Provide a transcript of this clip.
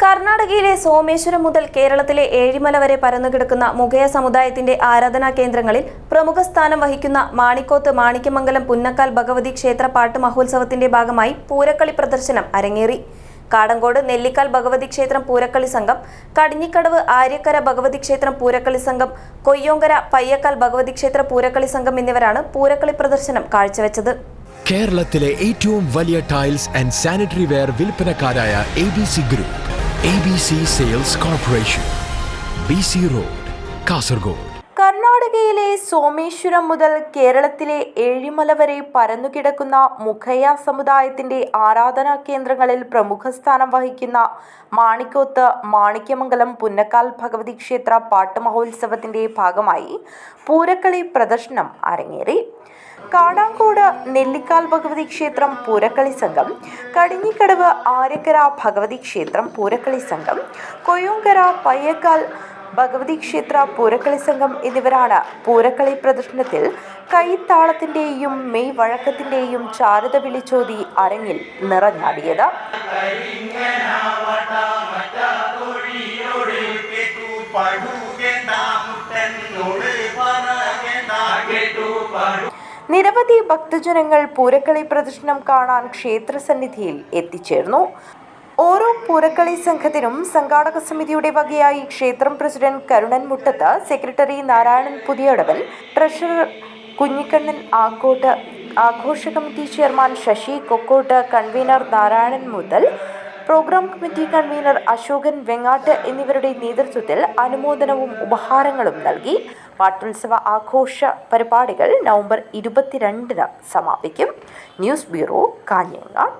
കർണാടകയിലെ സോമേശ്വരം മുതൽ കേരളത്തിലെ ഏഴിമല വരെ പരന്നുകിടക്കുന്ന മുഖയ സമുദായത്തിന്റെ ആരാധനാ കേന്ദ്രങ്ങളിൽ പ്രമുഖ സ്ഥാനം വഹിക്കുന്ന മാണിക്കോത്ത് മാണിക്യമംഗലം പുന്നക്കാൽ ഭഗവതി ക്ഷേത്ര പാട്ട് മഹോത്സവത്തിന്റെ ഭാഗമായി പൂരക്കളി പ്രദർശനം അരങ്ങേറി. കാടങ്കോട് നെല്ലിക്കാൽ ഭഗവതി ക്ഷേത്രം പൂരക്കളി സംഘം കടിഞ്ഞിക്കടവ് ആര്യക്കര ഭഗവതി ക്ഷേത്രം പൂരക്കളി സംഘം കൊയ്യോങ്കര പയ്യക്കാൽ ഭഗവതി ക്ഷേത്ര പൂരക്കളി സംഘം എന്നിവരാണ് പൂരക്കളി പ്രദർശനം കാഴ്ചവെച്ചത്. കേരളത്തിലെ ഏറ്റവും വലിയ tiles and sanitary ware വിൽപ്പനക്കാരായ A B C group A Sales Corporation, BC Road, road Kasaragod കർണാടകയിലെ സോമേശ്വരം മുതൽ കേരളത്തിലെ ഏഴിമല വരെ പരന്നുകിടക്കുന്ന മുഖയ സമുദായത്തിന്റെ ആരാധനാ കേന്ദ്രങ്ങളിൽ പ്രമുഖ സ്ഥാനം വഹിക്കുന്ന മാണിക്കോത്ത് മാണിക്യമംഗലം പുന്നക്കാൽ ഭഗവതി ക്ഷേത്ര പാട്ടുമഹോത്സവത്തിന്റെ ഭാഗമായി പൂരക്കളി പ്രദർശനം അരങ്ങേറി. കാടാങ്കോട് നെല്ലിക്കാൽ ഭഗവതി ക്ഷേത്രം പൂരക്കളി സംഘം കടിഞ്ഞിക്കടവ് ആര്യക്കര ഭഗവതി ക്ഷേത്രം പൂരക്കളി സംഘം കൊയ്യോങ്കര പയ്യക്കാൽ ഭഗവതി ക്ഷേത്ര പൂരക്കളി സംഘം എന്നിവരാണ് പൂരക്കളി പ്രദർശനത്തിൽ കൈത്താളത്തിന്റെയും മെയ് വഴക്കത്തിന്റെയും ചാരുത വിളിച്ചോതി അരങ്ങിൽ നിറഞ്ഞാടിയത്. നിരവധി ഭക്തജനങ്ങൾ പൂരക്കളി പ്രദർശനം കാണാൻ ക്ഷേത്രസന്നിധിയിൽ എത്തിച്ചേർന്നു. ഓരോ പൂരക്കളി സംഘത്തിനും സംഘാടക സമിതിയുടെ വകയായി ക്ഷേത്രം president Karunan Muttath secretary Narayanan Puthiyadavan treasurer Kunhikannan Akkot ആഘോഷ committee chairman Sasi Kokkot convener Narayanan മുതൽ programme committee convener Ashokan Vengat എന്നിവരുടെ നേതൃത്വത്തിൽ അനുമോദനവും ഉപഹാരങ്ങളും നൽകി. പാട്ടുത്സവ ആഘോഷ പരിപാടികൾ നവംബർ ഇരുപത്തിരണ്ടിന് സമാപിക്കും. News bureau Kanhangad.